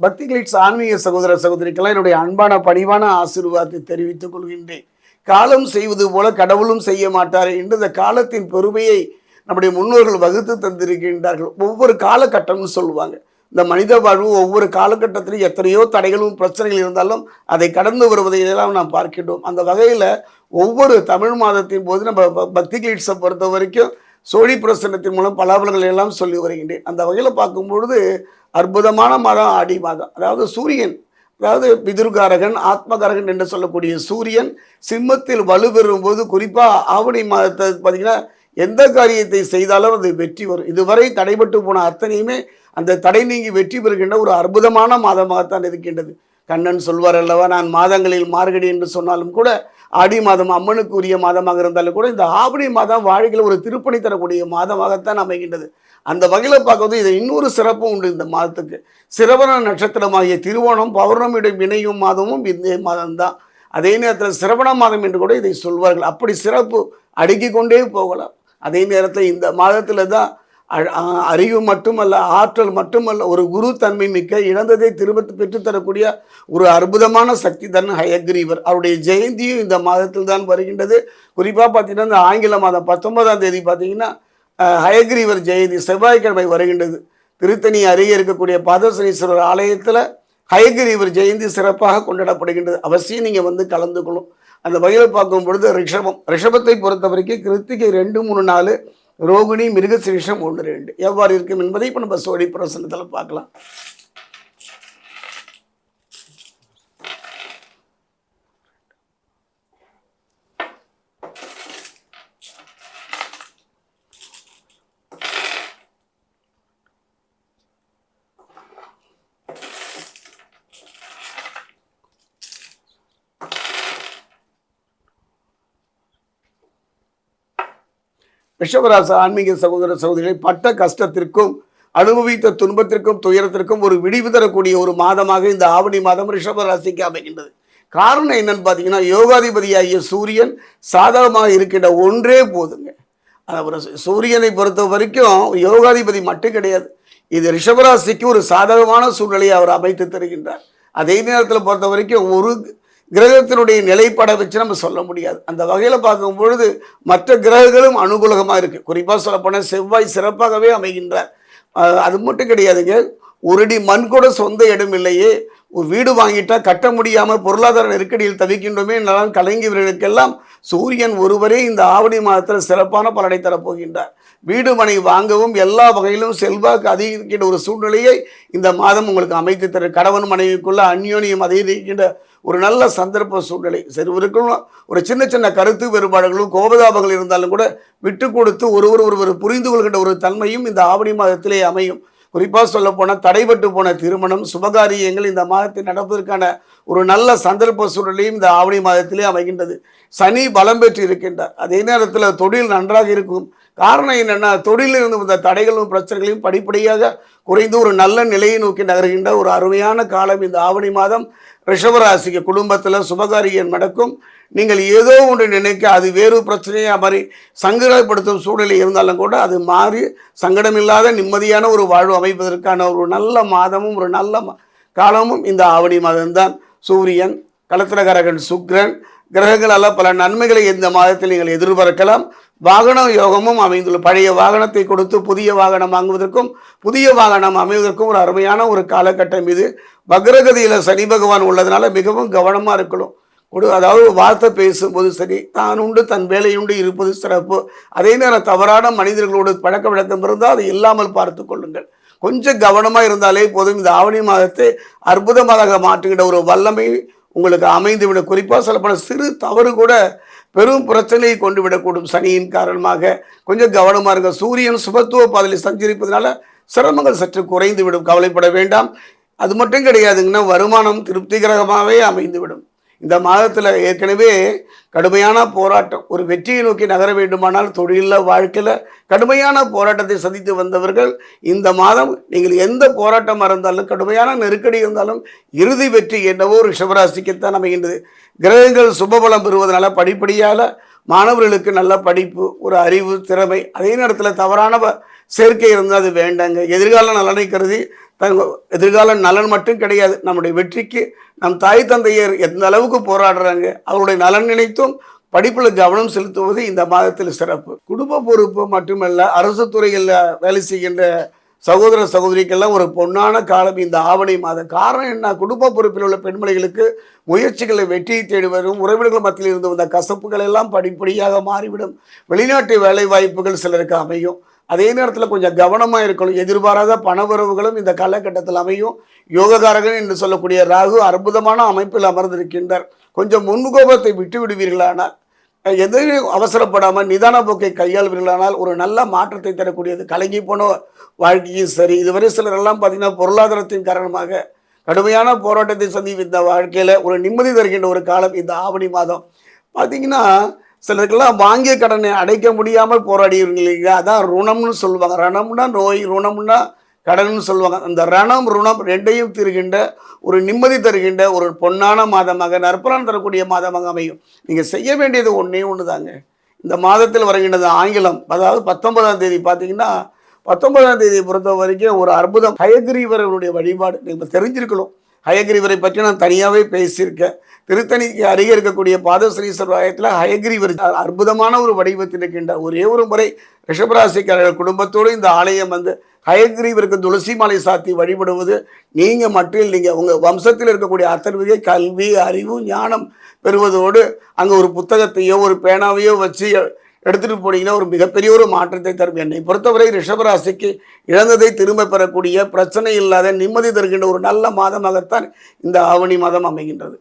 பக்தி கிளிட்ஸ் ஆன்மீக சகோதர சகோதரிக்கெல்லாம் என்னுடைய அன்பான பணிவான ஆசீர்வாதத்தை தெரிவித்துக் கொள்கின்றேன். காலம் செய்வது போல கடவுளும் செய்ய மாட்டார் என்று இந்த காலத்தின் பெருமையை நம்முடைய முன்னோர்கள் வகுத்து தந்திருக்கின்றார்கள். ஒவ்வொரு காலகட்டம்னு சொல்லுவாங்க. இந்த மனித வாழ்வு ஒவ்வொரு காலகட்டத்திலும் எத்தனையோ தடைகளும் பிரச்சனைகள் இருந்தாலும் அதை கடந்து வருவதை எல்லாம் நாம் பார்க்கின்றோம். அந்த வகையில் ஒவ்வொரு தமிழ் மாதத்தின் போது நம்ம ப- பக்தி கிளீட்ஸை பொறுத்த வரைக்கும் சோழி பிரசன்னத்தின் மூலம் பலாபலங்களை எல்லாம் சொல்லி வருகின்றேன். அந்த வகையில் பார்க்கும்பொழுது அற்புதமான மதம் ஆடி மாதம் அதாவது சூரியன் அதாவது பிதுர்காரகன் ஆத்மகாரகன் என்று சொல்லக்கூடிய சூரியன் சிம்மத்தில் வலுப்பெறும் போது குறிப்பாக ஆவணி மாதத்தை பார்த்தீங்கன்னா எந்த காரியத்தை செய்தாலும் அது வெற்றி வரும். இதுவரை தடைபட்டு போன அத்தனையுமே அந்த தடை நீங்கி வெற்றி பெறுகின்ற ஒரு அற்புதமான மாதமாகத்தான் இருக்கின்றது. கண்ணன் சொல்வார் அல்லவா நான் மாதங்களில் மார்கடி என்று சொன்னாலும் கூட ஆடி மாதம் அம்மனுக்கு உரிய மாதமாக இருந்தாலும் கூட இந்த ஆவணி மாதம் வாழ்க்கையில் ஒரு திருப்பணி தரக்கூடிய மாதமாகத்தான் அமைகின்றது. அந்த வகையில் பார்க்கும்போது இது இன்னொரு சிறப்பும் உண்டு இந்த மாதத்துக்கு. சிரவண நட்சத்திரமாகிய திருவோணம் பௌர்ணமியுடன் இணையும் மாதமும் இந்த மாதம்தான். அதே நேரத்தில் சிரவண மாதம் என்று கூட இதை சொல்வார்கள். அப்படி சிறப்பு அடுக்கி கொண்டே போகலாம். அதே நேரத்தில் இந்த மாதத்தில் தான் அறிவு மட்டுமல்ல ஆற்றல் மட்டுமல்ல ஒரு குரு தன்மை மிக்க இழந்ததை திரும்ப பெற்றுத்தரக்கூடிய ஒரு அற்புதமான சக்தி தன் ஹயக்ரீவர். அவருடைய ஜெயந்தியும் இந்த மாதத்தில் தான் வருகின்றது. குறிப்பாக பார்த்தீங்கன்னா இந்த ஆங்கில மாதம் பத்தொன்பதாம் தேதி பார்த்தீங்கன்னா ஹயக்ரீவர் ஜெயந்தி செவ்வாய்க்கிழமை வருகின்றது. திருத்தணி அருகே இருக்கக்கூடிய பாதசனீஸ்வரர் ஆலயத்தில் ஹயக்ரீவர் ஜெயந்தி சிறப்பாக கொண்டாடப்படுகின்றது. அவசியம் நீங்கள் வந்து கலந்துக்கணும். அந்த வகையில் பார்க்கும் பொழுது ரிஷபம். ரிஷபத்தை பொறுத்த வரைக்கும் கிருத்திகை ரெண்டு மூணு நாலு ரோகிணி மிருகசிரேஷம் ஒன்று ரெண்டு. எவ்வாறு இருக்கும் என்பதை இப்போ நம்ம சோழி பிரசனத்தில் பார்க்கலாம். ரிஷபராச ஆன்மீக சகோதர சகோதரிகளை பட்ட கஷ்டத்திற்கும் அனுபவித்த துன்பத்திற்கும் துயரத்திற்கும் ஒரு விடிவு தரக்கூடிய ஒரு மாதமாக இந்த ஆவணி மாதம் ரிஷபராசிக்கு அமைகின்றது. காரணம் என்னன்னு பார்த்தீங்கன்னா யோகாதிபதியாகிய சூரியன் சாதகமாக இருக்கின்ற ஒன்றே போதுங்க. அவர் சூரியனை பொறுத்த வரைக்கும் யோகாதிபதி மட்டும் கிடையாது. இது ரிஷபராசிக்கு ஒரு சாதகமான சூழ்நிலையை அவர் அமைத்து தருகின்றார். அதே நேரத்தில் பொறுத்த வரைக்கும் ஒரு கிரகத்தினுடைய நிலைப்பட வச்சு நம்ம சொல்ல முடியாது. அந்த வகையில் பார்க்கும் பொழுது மற்ற கிரகங்களும் அனுகூலமாக இருக்குது குறிப்பாக சொல்லப்போனால் செவ்வாய் சிறப்பாகவே அமைகின்றார். அது மட்டும் கிடையாதுங்க. உருடி மண் கூட சொந்த இடம் இல்லையே. ஒரு வீடு வாங்கிட்டா கட்ட முடியாமல் பொருளாதார நெருக்கடியில் தவிக்கின்றோமே என்றெல்லாம் கலைஞர்களுக்கெல்லாம் சூரியன் ஒருவரே இந்த ஆவணி மாதத்தில் சிறப்பான பலனை தரப்போகின்றார். வீடு மனை வாங்கவும் எல்லா வகையிலும் செல்வாக்கு அதிகரிக்கின்ற ஒரு சூழ்நிலையை இந்த மாதம் உங்களுக்கு அமைத்து தர கணவன் மனைவிக்குள்ள அந்யோனியம் அதிகரிக்கின்ற ஒரு நல்ல சந்தர்ப்ப சூழ்நிலை. சிறுவருக்கும் ஒரு சின்ன சின்ன கருத்து வேறுபாடுகளும் கோபதாபங்கள் இருந்தாலும் கூட விட்டு கொடுத்து ஒருவர் ஒருவர் புரிந்து கொள்கின்ற ஒரு தன்மையும் இந்த ஆவணி மாதத்திலே அமையும். குறிப்பாக சொல்ல போனால் தடைபட்டு போன திருமணம் சுபகாரியங்கள் இந்த மாதத்தில் நடப்பதற்கான ஒரு நல்ல சந்தர்ப்ப சூழலையும் இந்த ஆவணி மாதத்திலே அமைகின்றது. சனி பலம் பெற்று இருக்கின்றார் அதே நேரத்தில் தொழில் நன்றாக இருக்கும். காரணம் என்னென்னா தொழிலில் இருந்து வந்த தடைகளும் பிரச்சனைகளையும் படிப்படியாக குறைந்து ஒரு நல்ல நிலையை நோக்கி நகர்கின்ற ஒரு அருமையான காலம் இந்த ஆவணி மாதம். ரிஷபராசிக்கு குடும்பத்தில் சுபகாரியம் நடக்கும். நீங்கள் ஏதோ ஒன்று நினைக்க அது வேறு பிரச்சனையாக மாதிரி சங்கடப்படுத்தும் சூழ்நிலை இருந்தாலும் கூட அது மாறி சங்கடமில்லாத நிம்மதியான ஒரு வாழ்வு அமைப்பதற்கான ஒரு நல்ல மாதமும் ஒரு நல்ல ம- காலமும் இந்த ஆவணி மாதம்தான். சூரியன் கலத்திரகரகன் சுக்கிரன் கிரகங்களால் பல நன்மைகளை இந்த மாதத்தில் நீங்கள் எதிர்பார்க்கலாம். வாகன யோகமும் அமைந்துள்ள பழைய வாகனத்தை கொடுத்து புதிய வாகனம் வாங்குவதற்கும் புதிய வாகனம் அமைவதற்கும் ஒரு அருமையான ஒரு காலகட்டம் இது. வக்ரகதியில் சனி பகவான் உள்ளதுனால மிகவும் கவனமாக இருக்கணும். கொடு அதாவது வார்த்தை பேசும்போது சரி தான் உண்டு தன் வேலையுண்டு இருப்பது சிறப்பு. அதே நேரம் தவறான மனிதர்களோடு பழக்க வழக்கம் இருந்தால் அது இல்லாமல் பார்த்து கொள்ளுங்கள். கொஞ்சம் கவனமாக இருந்தாலே போதும். இந்த ஆவணி மாதத்தை அற்புதமாக மாற்றுகின்ற ஒரு வல்லமை உங்களுக்கு அமைந்துவிடும். குறிப்பாக சொல்லப்போனால் சிறு தவறு கூட பெரும் பிரச்சனையை கொண்டு விடக்கூடும் சனியின் காரணமாக. கொஞ்சம் கவனமாக இருங்க. சூரியன் சுபத்துவ பாதையில் சஞ்சரிப்பதனால சிரமங்கள் சற்று குறைந்து விடும் கவலைப்பட வேண்டாம். அது மட்டும் கிடையாதுங்கன்னா வருமானம் திருப்திகரமாகவே அமைந்துவிடும். இந்த மாதத்தில் ஏற்கனவே கடுமையான போராட்டம். ஒரு வெற்றியை நோக்கி நகர வேண்டுமானால் தொழிலில் வாழ்க்கையில் கடுமையான போராட்டத்தை சந்தித்து வந்தவர்கள் இந்த மாதம் நீங்கள் எந்த போராட்டமாக இருந்தாலும் கடுமையான நெருக்கடி இருந்தாலும் இறுதி வெற்றி என்னவோ ரிஷபராசிக்குத்தான் அமைகின்றது. கிரகங்கள் சுபபலம் பெறுவதனால படிப்படியால் மாணவர்களுக்கு நல்ல படிப்பு ஒரு அறிவு திறமை அதே நேரத்தில் தவறான சேர்க்கை இருந்தால் அது வேண்டாங்க. எதிர்கால நலனை கருதி எதிர்கால நலன் மட்டும் கிடையாது. நம்முடைய வெற்றிக்கு நம் தாய் தந்தையர் எந்த அளவுக்கு போராடுறாங்க அவருடைய நலன் நினைத்தும் படிப்பில் கவனம் செலுத்துவது இந்த மாதத்தில் சிறப்பு. குடும்ப பொறுப்பு மட்டுமல்ல அரசு துறைகளில் வேலை செய்கின்ற சகோதர சகோதரிக்கெல்லாம் ஒரு பொன்னான காலம் இந்த ஆவணி மாதம். காரணம் என்ன? குடும்ப பொறுப்பில் உள்ள பெண்மணிகளுக்கு முயற்சிகளை வெற்றியை தேடி வரும் உறவினர்கள் மத்தியில் இருந்து வந்த கசப்புகள் எல்லாம் படிப்படியாக மாறிவிடும். வெளிநாட்டு வேலை வாய்ப்புகள் சிலருக்கு அமையும். அதே நேரத்தில் கொஞ்சம் கவனமாக இருக்கணும். எதிர்பாராத பணவரவுகளும் இந்த காலகட்டத்தில் அமையும். யோககாரகன் என்று சொல்லக்கூடிய ராகு அற்புதமான அமைப்பில் அமர்ந்திருக்கின்றார். கொஞ்சம் முன்கோபத்தை விட்டு விடுவீர்களானால் எதையும் அவசரப்படாமல் நிதான போக்கை கையாள்வீர்களானால் ஒரு நல்ல மாற்றத்தை தரக்கூடியது. கலங்கி போன வாழ்க்கையும் சரி. இதுவரை சிலர் எல்லாம் பார்த்தீங்கன்னா பொருளாதாரத்தின் காரணமாக கடுமையான போராட்டத்தை சந்தித்த இந்த வாழ்க்கையில் ஒரு நிம்மதி தருகின்ற ஒரு காலம் இந்த ஆவணி மாதம். பார்த்தீங்கன்னா சிலருக்கெல்லாம் வாங்கிய கடனை அடைக்க முடியாமல் போராடியவங்க அதான் ருணம்னு சொல்லுவாங்க. ரணம்னா நோய் ருணம்னா கடன்னு சொல்லுவாங்க. அந்த ரணம் ருணம் ரெண்டையும் தருகின்ற ஒரு நிம்மதி தருகின்ற ஒரு பொன்னான மாதமாக நற்பலன் தரக்கூடிய மாதமாக அமையும். நீங்கள் செய்ய வேண்டியது ஒன்றே ஒன்று தாங்க இந்த மாதத்தில் வருகின்றது ஆங்கிலம். அதாவது பத்தொன்பதாம் தேதி பார்த்தீங்கன்னா பத்தொன்பதாம் தேதியை பொறுத்த வரைக்கும் ஒரு அற்புதம். ஹயகிரீவரனுடைய வழிபாடு. நீங்கள் தெரிஞ்சிருக்கணும். ஹயகிரீவரை பற்றி நான் தனியாகவே பேசியிருக்கேன். திருத்தணிக்கு அருகே இருக்கக்கூடிய பாதஸ்ரீஸ்வரர் சர்வாயத்தில் ஹயகிரீவர் அற்புதமான ஒரு வடிவத்தில் இருக்கின்றார் ஒரே ஒரு முறை ரிஷபராசிக்காரர்கள் குடும்பத்தோடு இந்த ஆலயம் வந்து ஹயகிரீவருக்கு துளசி மாலை சாத்தி வழிபடுவது நீங்கள் மட்டும் இல்லைங்க. உங்கள் வம்சத்தில் இருக்கக்கூடிய அத்தர்விகை கல்வி அறிவு ஞானம் பெறுவதோடு அங்கே ஒரு புத்தகத்தையோ ஒரு பேனாவையோ வச்சு எடுத்துகிட்டு போனீங்கன்னா ஒரு மிகப்பெரிய ஒரு மாற்றத்தை தரும். என்னை பொறுத்தவரை ரிஷபராசிக்கு இழந்ததை திரும்ப பெறக்கூடிய பிரச்சனை இல்லாத நிம்மதி தருகின்ற ஒரு நல்ல மாதமாகத்தான் இந்த ஆவணி மாதம் அமைகின்றது.